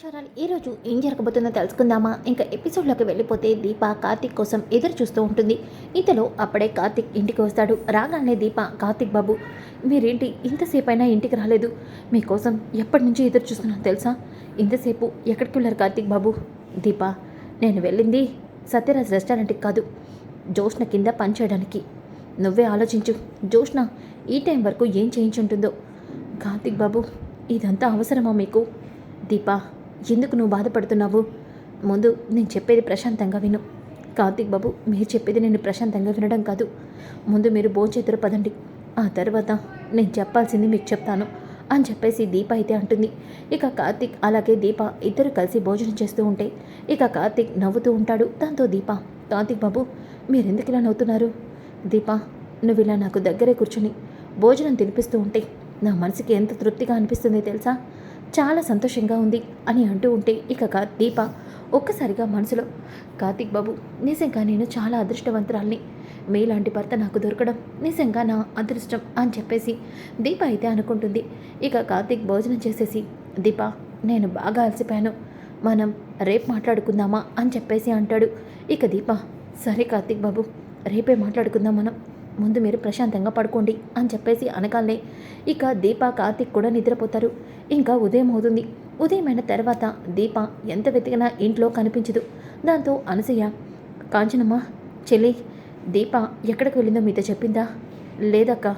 Channel ఈరోజు ఏం జరగబోతుందో తెలుసుకుందామా? ఇంకా ఎపిసోడ్లోకి వెళ్ళిపోతే దీప కార్తిక్ కోసం ఎదురు చూస్తూ ఉంటుంది. ఇంతలో అప్పుడే కార్తిక్ ఇంటికి వస్తాడు. రాగానే దీప కార్తిక్ బాబు మీరేంటి ఇంతసేపు అయినా ఇంటికి రాలేదు? మీకోసం ఎప్పటి నుంచి ఎదురు చూస్తున్నాను తెలుసా? ఇంతసేపు ఎక్కడికి వెళ్ళారు కార్తిక్ బాబు? దీప నేను వెళ్ళింది సత్యరాజ్ రెస్టారెంట్కి కాదు జోష్న కింద పనిచేయడానికి. నువ్వే ఆలోచించు. జోష్న ఈ టైం వరకు ఏం చేయించుంటుందో. కార్తిక్ బాబు ఇదంతా అవసరమా మీకు? దీపా ఎందుకు నువ్వు బాధపడుతున్నావు? ముందు నేను చెప్పేది ప్రశాంతంగా విను. కార్తీక్ బాబు మీరు చెప్పేది నేను ప్రశాంతంగా వినడం కాదు. ముందు మీరు భోంచేతురు పదండి. ఆ తర్వాత నేను చెప్పాల్సింది మీకు చెప్తాను అని చెప్పేసి దీప అయితే అంటుంది. ఇక కార్తిక్ అలాగే దీప ఇద్దరు కలిసి భోజనం చేస్తూ ఉంటే ఇక కార్తిక్ నవ్వుతూ ఉంటాడు. దాంతో దీప కార్తిక్ బాబు మీరెందుకు ఇలా నవ్వుతున్నారు? దీప నువ్వు ఇలా నాకు దగ్గరే కూర్చుని భోజనం తినిపిస్తూ ఉంటే నా మనసుకి ఎంత తృప్తిగా అనిపిస్తుంది తెలుసా? చాలా సంతోషంగా ఉంది అని అంటూ ఉంటే ఇక దీప ఒక్కసారిగా మనసులో కార్తిక్ బాబు నిజంగా నేను చాలా అదృష్టవంతురాల్ని. మీలాంటి భర్త నాకు దొరకడం నిజంగా నా అదృష్టం అని చెప్పేసి దీప అయితే అనుకుంటుంది. ఇక కార్తీక్ భోజనం చేసేసి దీప నేను బాగా అలసిపోయాను. మనం రేపు మాట్లాడుకుందామా? అని చెప్పేసి అంటాడు. ఇక దీప సరే కార్తిక్ బాబు రేపే మాట్లాడుకుందాం మనం. ముందు మీరు ప్రశాంతంగా పడుకోండి అని చెప్పేసి అనగానే ఇక దీప కార్తిక్ కూడా నిద్రపోతారు. ఇంకా ఉదయం అవుతుంది. ఉదయమైన తర్వాత దీప ఎంత వెతికినా ఇంట్లో కనిపించదు. దాంతో అనసూయ కాంచనమ్మ చెల్లి దీప ఎక్కడికి వెళ్ళిందో మీతో చెప్పిందా? లేదక్క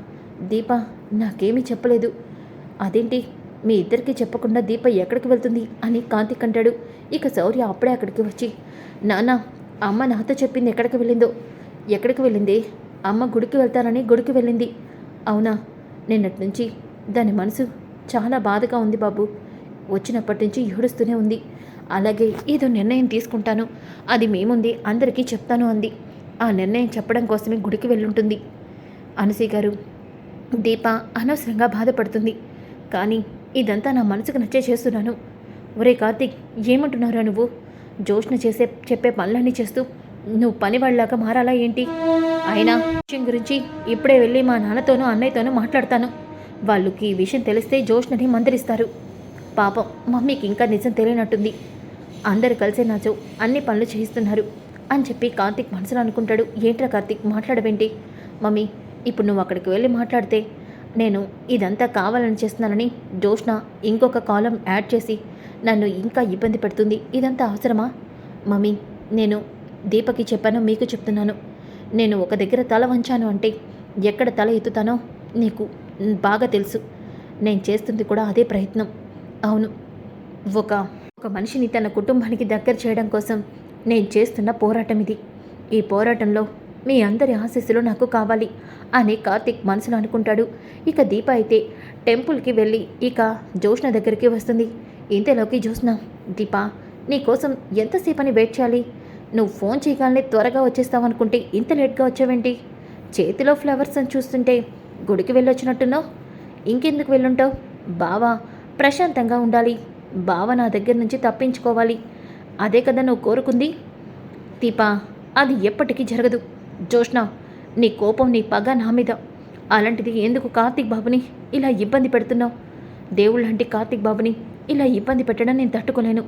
దీప నాకేమీ చెప్పలేదు. అదేంటి? మీ ఇద్దరికీ చెప్పకుండా దీప ఎక్కడికి వెళ్తుంది? అని కాంతిక్ అంటాడు. ఇక శౌర్య అప్పుడే అక్కడికి వచ్చి నాన్న అమ్మ నాతో చెప్పింది ఎక్కడికి వెళ్ళిందో ఎక్కడికి వెళ్ళింది? అమ్మ గుడికి వెళ్తానని గుడికి వెళ్ళింది. అవునా? నిన్నటి నుంచి దాని మనసు చాలా బాధగా ఉంది బాబు. వచ్చినప్పటి నుంచి ఏడుస్తూనే ఉంది. అలాగే ఏదో నిర్ణయం తీసుకుంటాను. అది మేముంది అందరికీ చెప్తాను అంది. ఆ నిర్ణయం చెప్పడం కోసమే గుడికి వెళ్ళుంటుంది. అనసీ గారు దీప అనవసరంగా బాధపడుతుంది. కానీ ఇదంతా నా మనసుకు నచ్చే చేస్తున్నాను. ఒరే కార్తీక్ ఏమంటున్నారా నువ్వు? జోష్న చేసే చెప్పే పనులన్నీ చేస్తూ నువ్వు పని వాళ్ళలాగా మారాలా ఏంటి? అయినా విషయం గురించి ఇప్పుడే వెళ్ళి మా నాన్నతోనూ అన్నయ్యతోనూ మాట్లాడతాను. వాళ్ళకి ఈ విషయం తెలిస్తే జోష్నని మందరిస్తారు పాపం మమ్మీకి ఇంకా నిజం తెలియనట్టుంది. అందరు కలిసి నాచో అన్ని పనులు చేయిస్తున్నారు అని చెప్పి కార్తీక్ మనసులో అనుకుంటాడు. ఏంట్రా కార్తీక్ మాట్లాడవేంటి? మమ్మీ ఇప్పుడు నువ్వు అక్కడికి వెళ్ళి మాట్లాడితే నేను ఇదంతా కావాలని చేస్తున్నానని జోష్న ఇంకొక కాలం యాడ్ చేసి నన్ను ఇంకా ఇబ్బంది పెడుతుంది. ఇదంతా అవసరమా? మమ్మీ నేను దీపకి చెప్పాను మీకు చెప్తున్నాను. నేను ఒక దగ్గర తల వంచాను అంటే ఎక్కడ తల ఎత్తుతానో నీకు బాగా తెలుసు. నేను చేస్తుంది కూడా అదే ప్రయత్నం. అవును. ఒక ఒక మనిషిని తన కుటుంబానికి దగ్గర చేయడం కోసం నేను చేస్తున్న పోరాటం ఇది. ఈ పోరాటంలో మీ అందరి ఆశీస్సులు నాకు కావాలి అని కార్తిక్ మనసులో అనుకుంటాడు. ఇక దీప అయితే టెంపుల్కి వెళ్ళి ఇక జోష్న దగ్గరికి వస్తుంది. ఇంతలోకి జోష్న దీప నీకోసం ఎంతసేపని వెయిట్ చేయాలి? నువ్వు ఫోన్ చేయగానే త్వరగా వచ్చేస్తావనుకుంటే ఇంత లేట్గా వచ్చావేంటి? చేతిలో ఫ్లవర్స్ అని చూస్తుంటే గుడికి వెళ్ళొచ్చినట్టున్నావు? ఇంకెందుకు వెళ్ళుంటావు? బావా ప్రశాంతంగా ఉండాలి. బావ నా దగ్గర నుంచి తప్పించుకోవాలి. అదే కదా నువ్వు కోరుకుంది? దీపా అది ఎప్పటికీ జరగదు. జోష్ణ నీ కోపం నీ పగ నా మీద. అలాంటిది ఎందుకు కార్తీక్ బాబుని ఇలా ఇబ్బంది పెడుతున్నావు? దేవుళ్ళంటి కార్తీక్ బాబుని ఇలా ఇబ్బంది పెట్టడం నేను తట్టుకోలేను.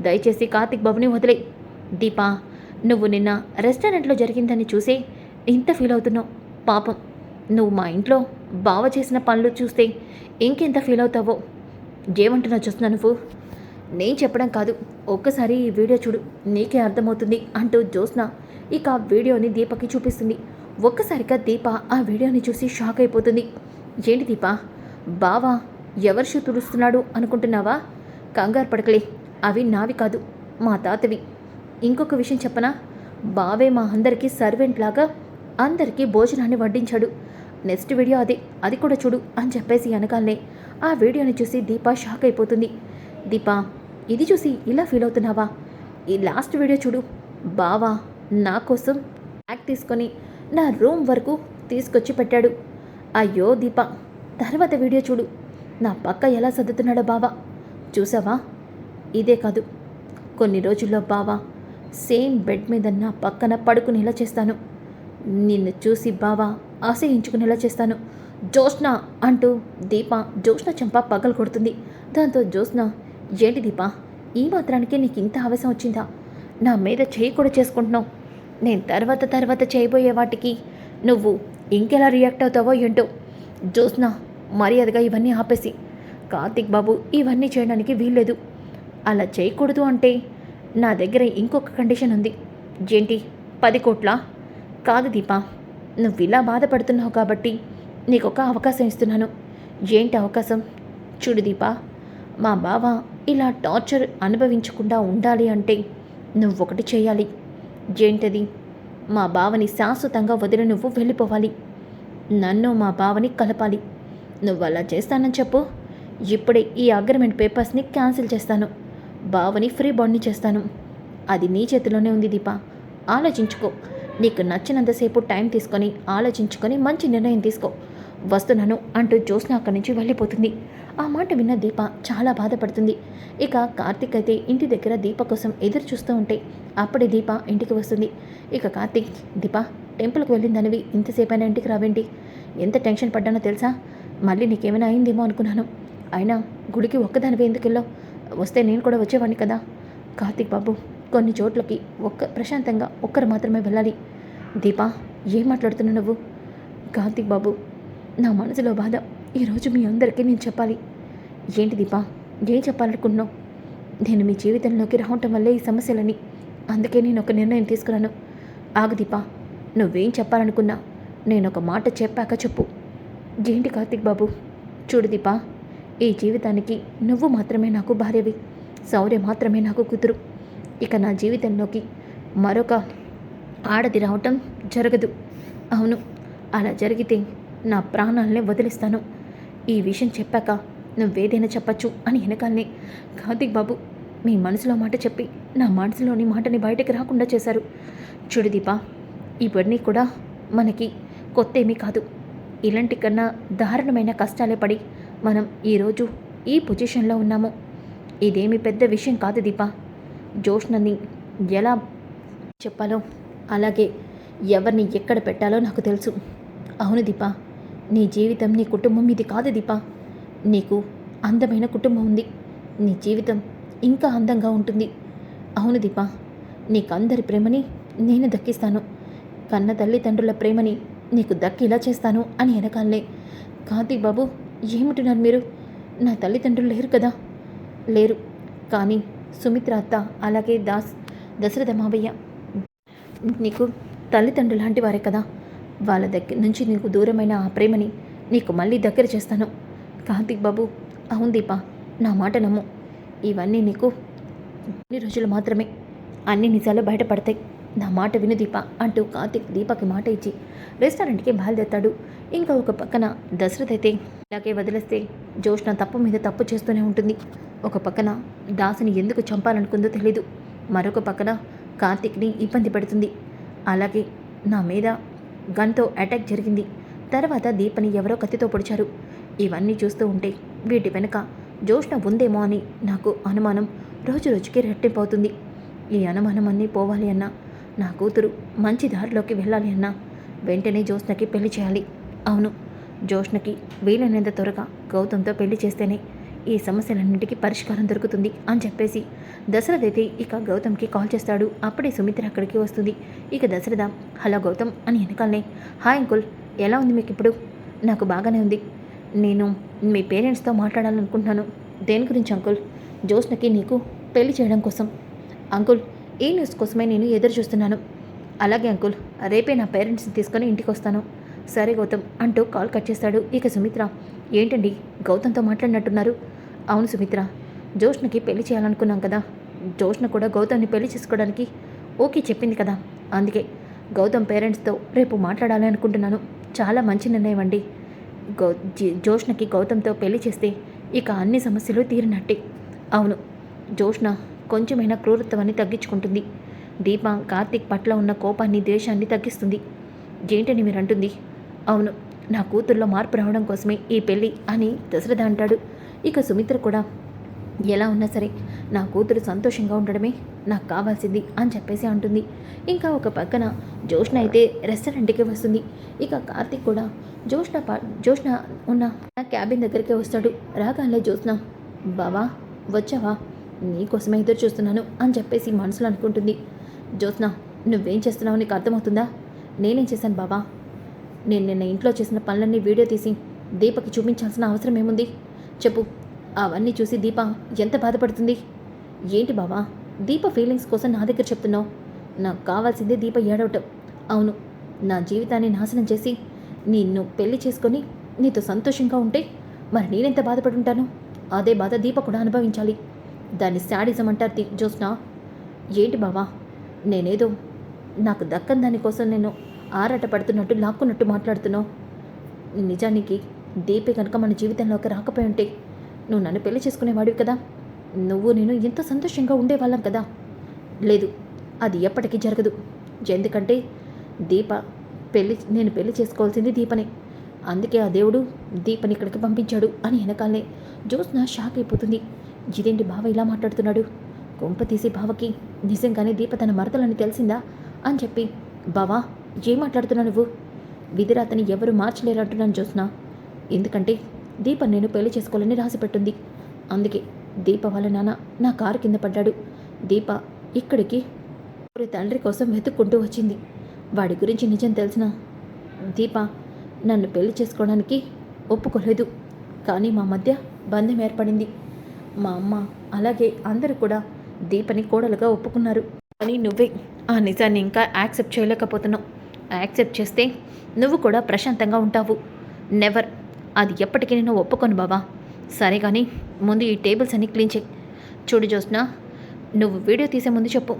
దయచేసి కార్తీక్ బాబుని వదిలే దీపా నువ్వు నిన్న రెస్టారెంట్లో జరిగిందని చూసే ఇంత ఫీల్ అవుతున్నావు. పాపం నువ్వు మా ఇంట్లో బావ చేసిన పనులు చూస్తే ఇంకెంత ఫీల్ అవుతావో. ఏమంటున్నా చూస్తున్నా నువ్వు? నేను చెప్పడం కాదు ఒక్కసారి ఈ వీడియో చూడు నీకే అర్థమవుతుంది అంటూ జ్యోత్స్న ఇక ఆ వీడియోని దీపకి చూపిస్తుంది. ఒక్కసారిగా దీప ఆ వీడియోని చూసి షాక్ అయిపోతుంది. ఏంటి దీప బావా ఎవరు షూ తుడుస్తున్నాడు అనుకుంటున్నావా? కంగారు పడకలే అవి నావి కాదు మా తాతవి. ఇంకొక విషయం చెప్పనా? బావే మా అందరికీ సర్వెంట్ లాగా అందరికీ భోజనాన్ని వడ్డించాడు. నెక్స్ట్ వీడియో అదే అది కూడా చూడు అని చెప్పేసి అనగానే ఆ వీడియోని చూసి దీప షాక్ అయిపోతుంది. దీపా ఇది చూసి ఇలా ఫీల్ అవుతున్నావా? ఈ లాస్ట్ వీడియో చూడు బావా నా కోసం బ్యాగ్ తీసుకొని నా రూమ్ వరకు తీసుకొచ్చి పెట్టాడు. అయ్యో దీప తర్వాత వీడియో చూడు. నా పక్క ఎలా సర్దుతున్నాడో బావా. చూసావా? ఇదే కాదు కొన్ని రోజుల్లో బావా సేమ్ బెడ్ మీద నా పక్కన పడుకునేలా చేస్తాను. నిన్ను చూసి బావా ఆశయించుకునేలా చేస్తాను. జోష్న అంటూ దీప జోష్న చెంప పగలు కొడుతుంది. దాంతో జోష్న ఏంటి దీప? ఈ మాత్రానికి నీకు ఇంత ఆవేశం వచ్చిందా? నా మీద చేయి కూడా చేసుకుంటున్నావు. నేను తర్వాత తర్వాత చేయబోయే వాటికి నువ్వు ఇంకెలా రియాక్ట్ అవుతావో ఏంటో. జ్యోత్స్న మర్యాదగా ఇవన్నీ ఆపేసి కార్తిక్ బాబు ఇవన్నీ చేయడానికి వీల్లేదు. అలా చేయకూడదు అంటే నా దగ్గర ఇంకొక కండిషన్ ఉంది. ఏంటి? పది కోట్ల? కాదు దీపా నువ్వు ఇలా బాధపడుతున్నావు కాబట్టి నీకు ఒక అవకాశం ఇస్తున్నాను. ఏంటి అవకాశం? చూడు దీపా మా బావ ఇలా టార్చర్ అనుభవించకుండా ఉండాలి అంటే నువ్వు ఒకటి చేయాలి. ఏంటది? మా బావని శాశ్వతంగా వదిలి నువ్వు వెళ్ళిపోవాలి. నన్ను మా బావని కలపాలి. నువ్వు అలా చేస్తానని చెప్పు. ఇప్పుడే ఈ అగ్రిమెంట్ పేపర్స్ని క్యాన్సిల్ చేస్తాను. బావని ఫ్రీ బాండ్ని చేస్తాను. అది నీ చేతిలోనే ఉంది దీప. ఆలోచించుకో. నీకు నచ్చినంతసేపు టైం తీసుకొని ఆలోచించుకొని మంచి నిర్ణయం తీసుకో. వస్తున్నాను అంటూ జ్యోత్స్న అక్కడి నుంచి వెళ్ళిపోతుంది. ఆ మాట విన్న దీప చాలా బాధపడుతుంది. ఇక కార్తిక్ అయితే ఇంటి దగ్గర దీప కోసం ఎదురు చూస్తూ ఉంటే అప్పుడే దీప ఇంటికి వస్తుంది. ఇక కార్తిక్ దీప టెంపుల్కి వెళ్ళిందనివి ఇంతసేపైనా ఇంటికి రావేంటి? ఎంత టెన్షన్ పడ్డానో తెలుసా? మళ్ళీ నీకేమైనా అయిందేమో అనుకున్నాను. అయినా గుడికి ఒక్కదానివి ఎందుకు వెళ్ళావు వస్తే నేను కూడా వచ్చేవాడిని కదా? కార్తిక్ బాబు కొన్ని చోట్లకి ఒక్క ప్రశాంతంగా ఒక్కరు మాత్రమే వెళ్ళాలి. దీపా ఏం మాట్లాడుతున్నావు నువ్వు? కార్తిక్ బాబు నా మనసులో బాధ. ఈరోజు మీ అందరికీ నేను చెప్పాలి. ఏంటి దీపా ఏం చెప్పాలనుకున్నావు నేను మీ జీవితంలోకి రావటం వల్లే ఈ సమస్యలని. అందుకే నేను ఒక నిర్ణయం తీసుకున్నాను. ఆగు దీపా నువ్వేం చెప్పాలనుకున్నా నేను ఒక మాట చెప్పాక చెప్పు. ఏంటి కార్తిక్ బాబు? చూడు దీపా ఈ జీవితానికి నువ్వు మాత్రమే నాకు భార్యవి శౌర్య మాత్రమే నాకు కూతురు. ఇక నా జీవితంలోకి మరొక ఆడది రావటం జరగదు. అవును అలా జరిగితే నా ప్రాణాలనే వదిలిస్తాను. ఈ విషయం చెప్పాక నువ్వేదైనా చెప్పచ్చు అని వెనకాలనే కార్తిక్ బాబు మీ మనసులో మాట చెప్పి నా మనసులోని మాటని బయటకు రాకుండా చేశారు. చూడు దీపా ఇవన్నీ కూడా మనకి కొత్త ఏమీ కాదు. ఇలాంటి కన్నా దారుణమైన కష్టాలే పడి మనం ఈరోజు ఈ పొజిషన్లో ఉన్నాము. ఇదేమి పెద్ద విషయం కాదు దీపా. జోష్నని ఎలా చెప్పాలో అలాగే ఎవరిని ఎక్కడ పెట్టాలో నాకు తెలుసు. అవును దీపా నీ జీవితం నీ కుటుంబం ఇది కాదు దీపా. నీకు అందమైన కుటుంబం ఉంది. నీ జీవితం ఇంకా అందంగా ఉంటుంది. అవును దీపా నీకు అందరి ప్రేమని నేను దక్కిస్తాను. కన్న తల్లిదండ్రుల ప్రేమని నీకు దక్కేలా చేస్తాను అని వెనకాలనే. కార్తీక్ బాబు ఏమిటున్నారు మీరు? నా తల్లిదండ్రులు లేరు కదా? లేరు. కానీ సుమిత్ర అత్త అలాగే దాస్ దశరథ మావయ్య నీకు తల్లిదండ్రులు లాంటి వారే కదా? వాళ్ళ దగ్గర నుంచి నీకు దూరమైన ఆ ప్రేమని నీకు మళ్ళీ దగ్గర చేస్తాను. కార్తీక్ బాబు అవును దీప నా మాట నమ్ము. ఇవన్నీ నీకు కొన్ని రోజులు మాత్రమే. అన్ని నిజాలు బయటపడతాయి నా మాట విను దీప అంటూ కార్తిక్ దీపకి మాట ఇచ్చి రెస్టారెంట్కి బయలుదేరతాడు. ఇంకా ఒక పక్కన దశరథ్ అయితే ఇలాగే వదిలేస్తే జోష్న తప్పు మీద తప్పు చేస్తూనే ఉంటుంది. ఒక పక్కన దాసుని ఎందుకు చంపాలనుకుందో తెలీదు. మరొక పక్కన కార్తీక్ని ఇబ్బంది పెడుతుంది. అలాగే నా మీద గన్తో అటాక్ జరిగింది. తర్వాత దీపని ఎవరో కత్తితో పొడిచారు. ఇవన్నీ చూస్తూ ఉంటే వీటి వెనుక జోష్ణ ఉందేమో అని నాకు అనుమానం రోజు రోజుకి రెట్టింపవుతుంది. ఈ అనుమానం అన్నీ పోవాలి అన్నా నా కూతురు మంచి దారిలోకి వెళ్ళాలి అన్నా వెంటనే జోష్ణకి పెళ్ళి చేయాలి. అవును జోష్నకి వీలైనంత త్వరగా గౌతమ్తో పెళ్ళి చేస్తేనే ఈ సమస్యలన్నింటికీ పరిష్కారం దొరుకుతుంది అని చెప్పేసి దశరథ్ అయితే ఇక గౌతమ్కి కాల్ చేస్తాడు. అప్పుడే సుమిత్ర అక్కడికి వస్తుంది. ఇక దశరథ హలో గౌతమ్ అని వెనకాలనే హాయ్ అంకుల్ ఎలా ఉంది మీకు ఇప్పుడు? నాకు బాగానే ఉంది. నేను మీ పేరెంట్స్తో మాట్లాడాలనుకుంటున్నాను. దేని గురించి అంకుల్? జోష్నకి నీకు పెళ్ళి చేయడం కోసం. అంకుల్ ఈ న్యూస్ కోసమే నేను ఎదురు చూస్తున్నాను అలాగే అంకుల్ రేపే నా పేరెంట్స్ని తీసుకొని ఇంటికి వస్తాను సరే గౌతమ్ అంటూ కాల్ కట్ చేస్తాడు. ఇక సుమిత్ర ఏంటండి? గౌతమ్తో మాట్లాడినట్టున్నారు. అవును సుమిత్ర జోష్ణకి పెళ్ళి చేయాలనుకున్నాం కదా. జోష్న కూడా గౌతమ్ని పెళ్ళి చేసుకోవడానికి ఓకే చెప్పింది కదా. అందుకే గౌతమ్ పేరెంట్స్తో రేపు మాట్లాడాలి అనుకుంటున్నాను. చాలా మంచి నిర్ణయం అండి. గౌ జి- గౌతమ్తో పెళ్ళి చేస్తే ఇక అన్ని సమస్యలు తీరినట్టే. అవును జోష్ణ కొంచెమైనా క్రూరత్వాన్ని తగ్గించుకుంటుంది. దీప కార్తీక్ పట్ల ఉన్న కోపాన్ని ద్వేషాన్ని తగ్గిస్తుంది. ఏంటని మీరు అంటుంది అవును నా కూతుర్లో మార్పు రావడం కోసమే ఈ పెళ్ళి అని దశరథ అంటాడు. ఇక సుమిత్ర కూడా ఎలా ఉన్నా సరే నా కూతురు సంతోషంగా ఉండడమే నాకు కావాల్సింది అని చెప్పేసి అంటుంది. ఇంకా ఒక పక్కన జోష్ణ అయితే రెస్టారెంట్కి వస్తుంది. ఇక కార్తీక్ కూడా జోష్ణ పా జోష్ణ ఉన్న క్యాబిన్ దగ్గరికి వస్తాడు. రాగానే జోష్ణ బావా వచ్చావా? నీకోసమే ఎదురు చూస్తున్నాను అని చెప్పేసి మనసులో అనుకుంటుంది. జ్యోత్స్న నువ్వేం చేస్తున్నావు? నీకు అర్థమవుతుందా? నేనేం చేశాను బాబా నేను నిన్న ఇంట్లో చేసిన పనులన్నీ వీడియో తీసి దీపకి చూపించాల్సిన అవసరం ఏముంది? చెప్పు. అవన్నీ చూసి దీప ఎంత బాధపడుతుంది? ఏంటి బావా? దీప ఫీలింగ్స్ కోసం నా దగ్గర చెప్తున్నావు. నాకు కావాల్సిందే దీప ఏడవటం. అవును నా జీవితాన్ని నాశనం చేసి నిన్ను పెళ్ళి చేసుకొని నీతో సంతోషంగా ఉంటే మరి నేనెంత బాధపడుంటాను? అదే బాధ దీప కూడా అనుభవించాలి. దాన్ని శాడిజం అంటారు ది- జ్యోత్స్న. ఏంటి బావా? నేనేదో నాకు దక్కని దానికోసం నేను ఆరాట పడుతున్నట్టు లాక్కున్నట్టు మాట్లాడుతున్నావు. నిజానికి దీపే కనుక మన జీవితంలోకి రాకపోయి ఉంటే నువ్వు నన్ను పెళ్ళి చేసుకునేవాడివి కదా? నువ్వు నేను ఎంత సంతోషంగా ఉండేవాళ్ళం కదా? లేదు అది ఎప్పటికీ జరగదు. ఎందుకంటే దీప పెళ్ళి నేను పెళ్ళి చేసుకోవాల్సింది దీపనే. అందుకే ఆ దేవుడు దీపని ఇక్కడికి పంపించాడు అని వెనకాలనే జ్యోత్స్న షాక్ అయిపోతుంది. ఇదేంటి బావ ఇలా మాట్లాడుతున్నాడు? కొంప తీసి బావకి నిజంగానే దీప తన మరదలని తెలిసిందా? అని చెప్పి బావా ఏం మాట్లాడుతున్నావు నువ్వు? విధిరాతని ఎవరు మార్చలేరు అంటున్నాను జ్యోత్స్న. ఎందుకంటే దీప నేను పెళ్ళి చేసుకోవాలని రాసిపెట్టుంది. అందుకే దీప వాళ్ళ నాన్న నా కారు కింద పడ్డాడు. దీప ఇక్కడికి ఒక తండ్రి కోసం వెతుక్కుంటూ వచ్చింది. వాడి గురించి నిజం తెలిసిన దీప నన్ను పెళ్ళి చేసుకోవడానికి ఒప్పుకోలేదు. కానీ మా మధ్య బంధం ఏర్పడింది. మా అమ్మ అలాగే అందరూ కూడా దీపని కోడలుగా ఒప్పుకున్నారు. కానీ నువ్వే ఆ నిజాన్ని ఇంకా యాక్సెప్ట్ చేయలేకపోతున్నావు. యాక్సెప్ట్ చేస్తే నువ్వు కూడా ప్రశాంతంగా ఉంటావు. నెవర్ అది ఎప్పటికీ నేను ఒప్పుకోను బాబా సరే కానీ ముందు ఈ టేబుల్స్ అన్ని క్లీన్ చేయి. చూడు జోస్నా నువ్వు వీడియో తీసే ముందు చెప్పు.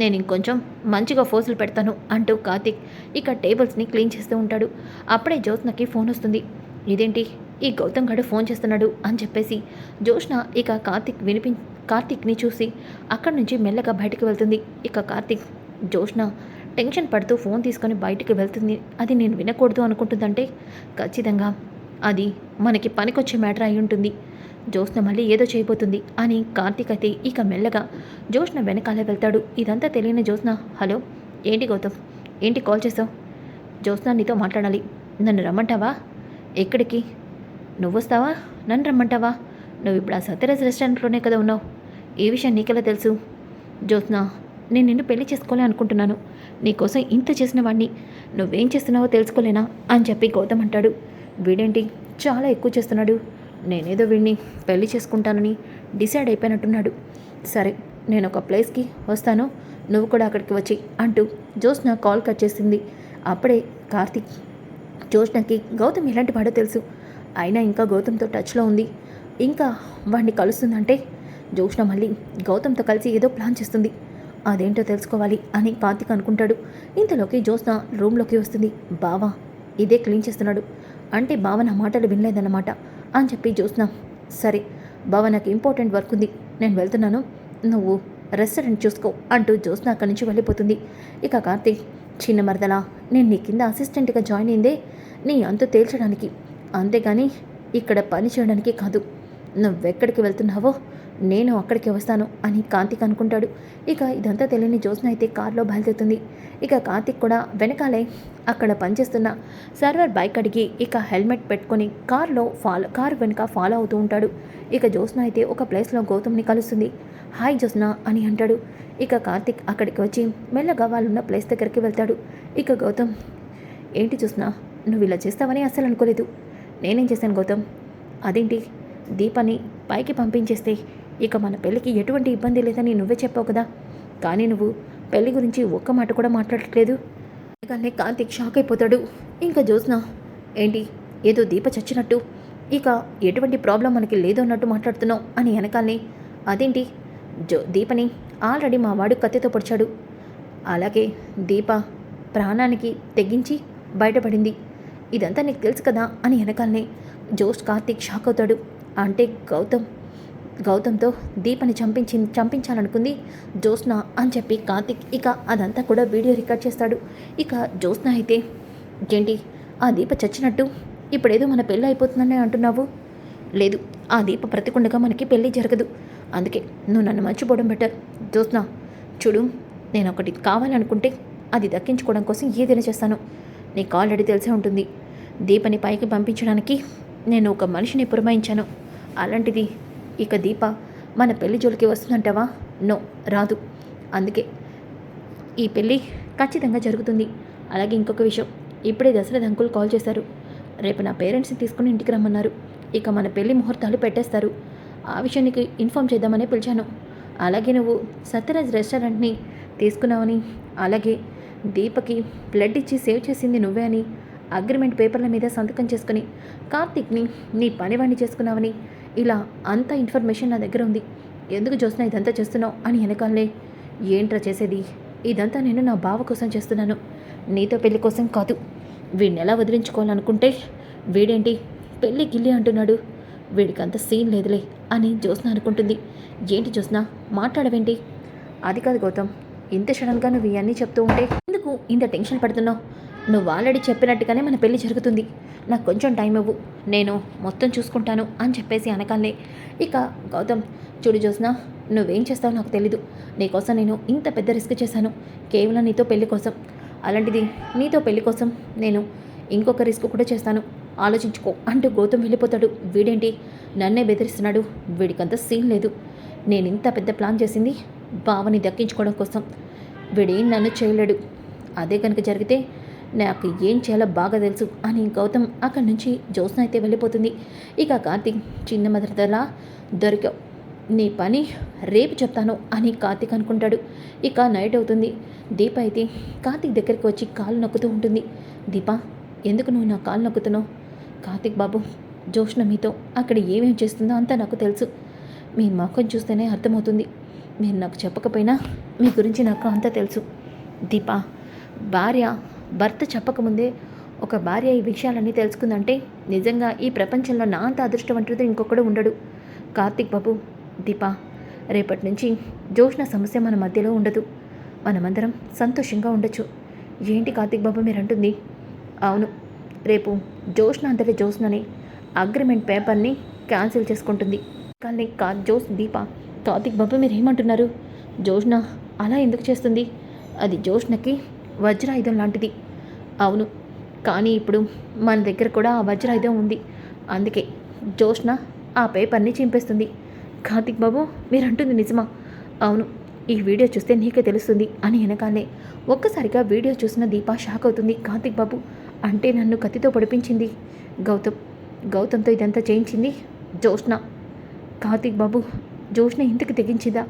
నేను ఇంకొంచెం మంచిగా ఫోజులు పెడతాను అంటూ కార్తిక్ ఇక టేబుల్స్ని క్లీన్ చేస్తూ ఉంటాడు. అప్పుడే జ్యోత్స్నకి ఫోన్ వస్తుంది. ఇదేంటి? ఈ గౌతమ్ గడు ఫోన్ చేస్తున్నాడు అని చెప్పేసి జోష్న ఇక కార్తిక్ వినిపి కార్తిక్ని చూసి అక్కడి నుంచి మెల్లగా బయటికి వెళ్తుంది. ఇక కార్తిక్ జోష్న టెన్షన్ పడుతూ ఫోన్ తీసుకొని బయటికి వెళ్తుంది. అది నేను వినకూడదు అనుకుంటుందంటే ఖచ్చితంగా అది మనకి పనికొచ్చే మ్యాటర్ అయి ఉంటుంది. జోష్న మళ్ళీ ఏదో చేయబోతుంది అని కార్తీక్ అయితే ఇక మెల్లగా జోష్న వెనకాలే వెళ్తాడు. ఇదంతా తెలియని జోష్న హలో ఏంటి గౌతమ్? ఏంటి కాల్ చేసావు జోష్న నీతో మాట్లాడాలి. నన్ను రమ్మంటావా? ఎక్కడికి? నువ్వు వస్తావా? నన్ను రమ్మంటావా? నువ్వు ఇప్పుడు ఆ సత్యరాజ్ రెస్టారెంట్లోనే కదా ఉన్నావు. ఏ విషయం నీకెలా తెలుసు? జ్యోత్స్న నేను నిన్ను పెళ్ళి చేసుకోవాలి అనుకుంటున్నాను. నీకోసం ఇంత చేసిన వాడిని నువ్వేం చేస్తున్నావో తెలుసుకోలేనా అని చెప్పి గౌతమ్ అంటాడు. వీడేంటి? చాలా ఎక్కువ చేస్తున్నాడు. నేనేదో వీడిని పెళ్ళి చేసుకుంటానని డిసైడ్ అయిపోయినట్టున్నాడు. సరే నేను ఒక ప్లేస్కి వస్తాను. నువ్వు కూడా అక్కడికి వచ్చి అంటూ జోష్న కాల్ కట్ చేసింది. అప్పుడే కార్తీక్ జోష్నకి గౌతమ్ ఎలాంటి వాడో తెలుసు. అయినా ఇంకా గౌతమ్తో టచ్లో ఉంది. ఇంకా వాడిని కలుస్తుందంటే జోష్న మళ్ళీ గౌతమ్తో కలిసి ఏదో ప్లాన్ చేస్తుంది. అదేంటో తెలుసుకోవాలి అని కార్తీక్ అనుకుంటాడు. ఇంతలోకి జ్యోత్స్న రూమ్లోకి వస్తుంది. బావా ఇదే క్లీన్ చేస్తున్నాడు. అంటే బావ నా మాటలు వినలేదన్నమాట అని చెప్పి జ్యోత్స్న సరే బావ నాకు ఇంపార్టెంట్ వర్క్ ఉంది. నేను వెళ్తున్నాను. నువ్వు రెస్టారెంట్ చూసుకో అంటూ జ్యోత్స్న అక్కడి నుంచి వెళ్ళిపోతుంది. ఇక కార్తీక్ చిన్న మరదలా నేను నీ కింద అసిస్టెంట్గా జాయిన్ అయిందే నీ అంతు తేల్చడానికి. అంతేగాని ఇక్కడ పని చేయడానికి కాదు. నువ్వెక్కడికి వెళ్తున్నావో నేను అక్కడికి వస్తాను అని కార్తిక్ అనుకుంటాడు. ఇక ఇదంతా తెలియని జ్యోత్స్న అయితే కారులో బయలుదేరుతుంది. ఇక కార్తిక్ కూడా వెనకాలే అక్కడ పనిచేస్తున్న సర్వర్ బైక్ అడిగి ఇక హెల్మెట్ పెట్టుకొని కారులో ఫాలో కారు వెనుక ఫాలో అవుతూ ఉంటాడు. ఇక జ్యోత్స్న అయితే ఒక ప్లేస్లో గౌతమ్ని కలుస్తుంది. హాయ్ జ్యోత్స్న అని అంటాడు. ఇక కార్తిక్ అక్కడికి వచ్చి మెల్లగా వాళ్ళున్న ప్లేస్ దగ్గరికి వెళ్తాడు. ఇక గౌతమ్ ఏంటి చూసినా నువ్వు ఇలా చేస్తావని అస్సలు అనుకోలేదు. నేనేం చేశాను గౌతమ్? అదేంటి? దీపాన్ని పైకి పంపించేస్తే ఇక మన పెళ్ళికి ఎటువంటి ఇబ్బంది లేదని నువ్వే చెప్పావు కదా. కానీ నువ్వు పెళ్ళి గురించి ఒక్క మాట కూడా మాట్లాడట్లేదు. కానీ కార్తీక్ షాక్ అయిపోతాడు. ఇంకా జ్యోత్స్న ఏంటి? ఏదో దీప చచ్చినట్టు. ఇక ఎటువంటి ప్రాబ్లం మనకి లేదు అన్నట్టు మాట్లాడుతున్నావు అని వెనకాలనే. అదేంటి? జో దీపని ఆల్రెడీ మా వాడు కత్తితో పొడిచాడు. అలాగే దీప ప్రాణానికి తెగించి బయటపడింది. ఇదంతా నీకు తెలుసు కదా అని వెనకాలనే. జోష్ కార్తీక్ షాక్ అవుతాడు. అంటే గౌతమ్ గౌతమ్తో దీపని చంపించి చంపించాలనుకుంది జ్యోత్స్న అని చెప్పి కార్తిక్. ఇక అదంతా కూడా వీడియో రికార్డ్ చేస్తాడు. ఇక జ్యోత్స్న అయితే ఏంటి? ఆ దీప చచ్చినట్టు? ఇప్పుడేదో మన పెళ్ళి అయిపోతుందని అంటున్నావు? లేదు ఆ దీప బ్రతికుండగా మనకి పెళ్ళి జరగదు. అందుకే నువ్వు నన్ను మర్చిపోవడం బెటర్. జ్యోత్స్న చూడు నేను ఒకటి కావాలనుకుంటే అది దక్కించుకోవడం కోసం ఏదైనా చేస్తాను. నీకు ఆల్రెడీ తెలిసే ఉంటుంది. దీపని పైకి పంపించడానికి నేను ఒక మనిషిని పురమాయించాను. అలాంటిది ఇక దీప మన పెళ్ళి జోలికి వస్తుందంటావా? నో రాదు. అందుకే ఈ పెళ్ళి ఖచ్చితంగా జరుగుతుంది. అలాగే ఇంకొక విషయం ఇప్పుడే దశరథ్ అంకుల్ కాల్ చేశారు. రేపు నా పేరెంట్స్ని తీసుకుని ఇంటికి రమ్మన్నారు. ఇక మన పెళ్ళి ముహూర్తాలు పెట్టేస్తారు. ఆ విషయానికి ఇన్ఫామ్ చేద్దామని పిలిచాను. అలాగే నువ్వు సత్యరాజ్ రెస్టారెంట్ని తీసుకున్నావని అలాగే దీపకి బ్లడ్ ఇచ్చి సేవ్ చేసింది నువ్వే అని అగ్రిమెంట్ పేపర్ల మీద సంతకం చేసుకుని కార్తిక్ని నీ పనివాణ్ణి చేసుకున్నావని ఇలా అంత ఇన్ఫర్మేషన్ నా దగ్గర ఉంది. ఎందుకు చూసినా ఇదంతా చేస్తున్నావు అని వెనకాలే. ఏంట్రా చేసేది? ఇదంతా నేను నా బావ కోసం చేస్తున్నాను. నీతో పెళ్ళి కోసం కాదు. వీడిని ఎలా వదిలించుకోవాలనుకుంటే వీడేంటి? పెళ్ళి గిల్లి అంటున్నాడు. వీడికి అంత సీన్ లేదులే అని జ్యోత్స్న అనుకుంటుంది. ఏంటి జ్యోత్స్న? మాట్లాడవేంటి? అది కాదు గౌతమ్. ఇంత సడన్గా నువ్వు ఇవన్నీ చెప్తూ ఉంటే ఎందుకు ఇంత టెన్షన్ పడుతున్నావు? నువ్వు ఆల్రెడీ చెప్పినట్టుగానే మన పెళ్ళి జరుగుతుంది. నాకు కొంచెం టైం ఇవ్వు. నేను మొత్తం చూసుకుంటాను అని చెప్పేసి అనకాలే. ఇక గౌతమ్ చూడు జ్యోత్స్న నువ్వేం చేస్తావో నాకు తెలీదు. నీకోసం నేను ఇంత పెద్ద రిస్క్ చేశాను. కేవలం నీతో పెళ్ళి కోసం. అలాంటిది నీతో పెళ్ళి కోసం నేను ఇంకొక రిస్క్ కూడా చేస్తాను. ఆలోచించుకో అంటూ గౌతమ్ వెళ్ళిపోతాడు. వీడేంటి? నన్నే బెదిరిస్తున్నాడు. వీడికంత సీన్ లేదు. నేను ఇంత పెద్ద ప్లాన్ చేసింది బావని దక్కించుకోవడం కోసం. వీడేం నన్ను చేయలేడు. అదే కనుక జరిగితే నాకు ఏం చేయాలో బాగా తెలుసు అని గౌతమ్ అక్కడి నుంచి జ్యోత్స్న అయితే వెళ్ళిపోతుంది. ఇక కార్తీక్ చిన్న మదర్తలా దొరికావు. నీ పని రేపు చెప్తాను అని కార్తీక్ అనుకుంటాడు. ఇక నైట్ అవుతుంది. దీప అయితే కార్తీక్ దగ్గరికి వచ్చి కాలు నొక్కుతూ ఉంటుంది. దీప ఎందుకు నువ్వు నా కాలు నొక్కుతున్నావు? కార్తీక్ బాబు జోష్ణ మీతో అక్కడ ఏమేం చేస్తుందో అంతా నాకు తెలుసు. మీ మొఖం చూస్తేనే అర్థమవుతుంది. మీరు నాకు చెప్పకపోయినా మీ గురించి నాకు అంతా తెలుసు. దీప భార్య భర్త చెప్పకముందే ఒక భార్య ఈ విషయాలన్నీ తెలుసుకుందంటే నిజంగా ఈ ప్రపంచంలో నా అంత అదృష్టవంతుడు ఇంకొకడు ఉండడు. కార్తీక్ బాబు దీప రేపటి నుంచి జోష్న సమస్య మన మధ్యలో ఉండదు. మనమందరం సంతోషంగా ఉండొచ్చు. ఏంటి కార్తీక్ బాబు మీరు అంటుంది? అవును రేపు జోష్న అంతటి జోష్నని అగ్రిమెంట్ పేపర్ని క్యాన్సిల్ చేసుకుంటుంది. కానీ కా జోస్ దీప కార్తీక్ బాబు మీరు ఏమంటున్నారు జోష్న అలా ఎందుకు చేస్తుంది? అది జోష్నకి వజ్రాయుధం లాంటిది. అవును. కానీ ఇప్పుడు మన దగ్గర కూడా ఆ వజ్రాయుధం ఉంది. అందుకే జోష్న ఆ పేపర్ని చింపేస్తుంది. కార్తిక్ బాబు మీరంటుంది నిజమా? అవును ఈ వీడియో చూస్తే నీకే తెలుస్తుంది అని వెనకాలే ఒక్కసారిగా వీడియో చూసిన దీప షాక్ అవుతుంది. కార్తిక్ బాబు అంటే నన్ను కత్తితో పొడిపించింది గౌతమ్. గౌతమ్తో ఇదంతా చేయించింది జోష్న కార్తిక్ బాబు జోష్న ఇంతకు తెగించిందా?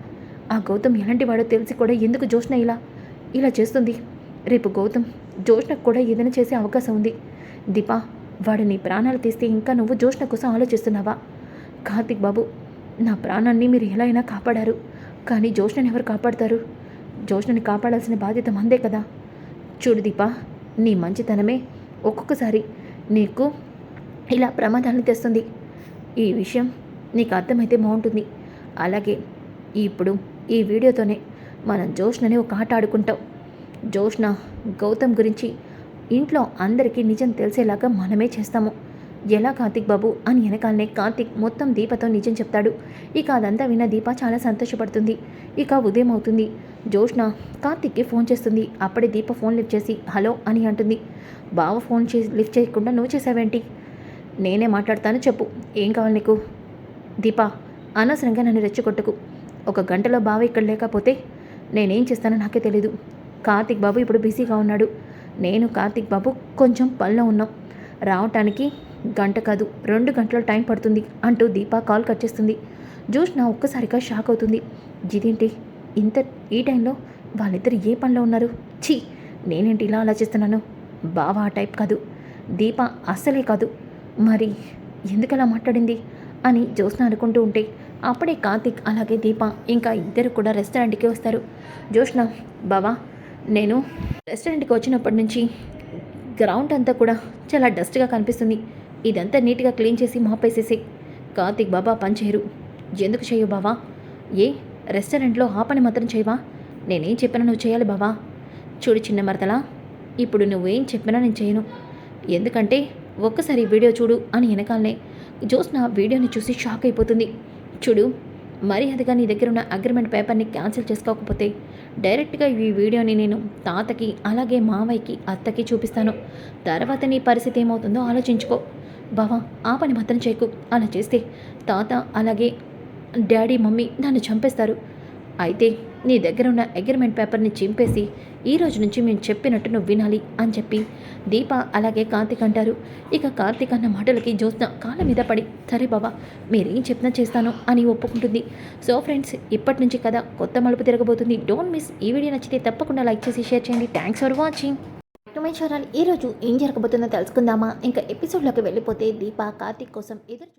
ఆ గౌతమ్ ఎలాంటి వాడో తెలిసి కూడా ఎందుకు జోష్న ఇలా ఇలా చేస్తుంది? రేపు గౌతమ్ జోష్నకు కూడా ఏదైనా చేసే అవకాశం ఉంది. దీపా వాడు నీ ప్రాణాలు తీస్తే ఇంకా నువ్వు జోష్న కోసం ఆలోచిస్తున్నావా? కార్తిక్ బాబు నా ప్రాణాన్ని మీరు ఎలా అయినా కాపాడారు. కానీ జోష్నని ఎవరు కాపాడతారు? జోష్నని కాపాడాల్సిన బాధ్యత మందే కదా. చూడు దీపా నీ మంచితనమే ఒక్కొక్కసారి నీకు ఇలా ప్రమాదాన్ని తెస్తుంది. ఈ విషయం నీకు అర్థమైతే బాగుంటుంది. అలాగే ఇప్పుడు ఈ వీడియోతోనే మనం జోష్నని ఒక ఆట ఆడుకుంటాం. జోష్న గౌతమ్ గురించి ఇంట్లో అందరికీ నిజం తెలిసేలాగా మనమే చేస్తాము. ఎలా కార్తిక్ బాబు అని వెనకాలనే కార్తిక్ మొత్తం దీపతో నిజం చెప్తాడు. ఇక అదంతా విన్న దీప చాలా సంతోషపడుతుంది. ఇక ఉదయం అవుతుంది. జోష్న కార్తిక్కి ఫోన్ చేస్తుంది. అప్పుడే దీప ఫోన్ లిఫ్ట్ చేసి హలో అని అంటుంది. బావ ఫోన్ చేసి లిఫ్ట్ చేయకుండా నువ్వు చేసావేంటి? నేనే మాట్లాడతాను చెప్పు. ఏం కావాలి నీకు? దీప అనవసరంగా నన్ను రెచ్చగొట్టకు. ఒక గంటలో బావ ఇక్కడ లేకపోతే నేనేం చేస్తానో నాకే తెలీదు. కార్తిక్ బాబు ఇప్పుడు బిజీగా ఉన్నాడు. నేను కార్తిక్ బాబు కొంచెం పనిలో ఉన్నాం. రావటానికి గంట కాదు రెండు గంటల టైం పడుతుంది అంటూ దీపా కాల్ కట్ చేస్తుంది. జోష్న ఒక్కసారిగా షాక్ అవుతుంది. ఇదేంటి? ఇంత ఈ టైంలో వాళ్ళిద్దరు ఏ పనిలో ఉన్నారు? ఛీ! నేనేంటి ఇలా ఆలోచిస్తున్నాను? బావ ఆ టైప్ కాదు. దీప అస్సలే కాదు. మరి ఎందుకలా మాట్లాడింది? అని జ్యోత్స్న అనుకుంటూ ఉంటే అప్పుడే కార్తిక్ అలాగే దీప ఇంకా ఇద్దరు కూడా రెస్టారెంట్కి వస్తారు. జోష్న బావా నేను రెస్టారెంట్కి వచ్చినప్పటి నుంచి గ్రౌండ్ అంతా కూడా చాలా డస్ట్గా కనిపిస్తుంది. ఇదంతా నీట్గా క్లీన్ చేసి మాపేసేసి. కార్తిక్ బాబా పని చేయరు ఎందుకు చేయవు బావా? ఏ రెస్టారెంట్లో ఆ పని మాత్రం చేయవా? నేనేం చెప్పినా నువ్వు చేయాలి బావా. చూడు చిన్న మరదలా ఇప్పుడు నువ్వేం చెప్పినా నేను చేయను. ఎందుకంటే ఒక్కసారి వీడియో చూడు అని వెనకాలనే జోస్న వీడియోని చూసి షాక్ అయిపోతుంది. చూడు మర్యాదగా నీ దగ్గర ఉన్న అగ్రిమెంట్ పేపర్ని క్యాన్సిల్ చేసుకోకపోతే డైరెక్ట్గా ఈ వీడియోని నేను తాతకి అలాగే మావయ్యకి అత్తకి చూపిస్తాను. తర్వాత నీ పరిస్థితి ఏమవుతుందో ఆలోచించుకో. బావా ఆ పని మాత్రం చేయకు. అలా చేస్తే తాత అలాగే డాడీ మమ్మీ నన్ను చంపేస్తారు. అయితే నీ దగ్గర ఉన్న అగ్రిమెంట్ పేపర్ని చింపేసి ఈ రోజు నుంచి మేము చెప్పినట్టు నువ్వు వినాలి అని చెప్పి దీప అలాగే కార్తిక్ అంటారు. ఇక కార్తీక్ అన్న మాటలకి జ్యోత్న కాళ్ళ మీద పడి సరే బాబా మీరేం చెప్పినా చేస్తాను అని ఒప్పుకుంటుంది. సో ఫ్రెండ్స్ ఇప్పటి నుంచి కదా కొత్త మలుపు తిరగబోతుంది. డోంట్ మిస్ ఈ వీడియో నచ్చితే తప్పకుండా లైక్ చేసి షేర్ చేయండి. Thanks for watching. టుమేశ్వరాలు ఈరోజు ఏం జరగబోతుందో తెలుసుకుందామా? ఇంకా ఎపిసోడ్లోకి వెళ్ళిపోతే దీప కార్తిక్ కోసం ఎదురు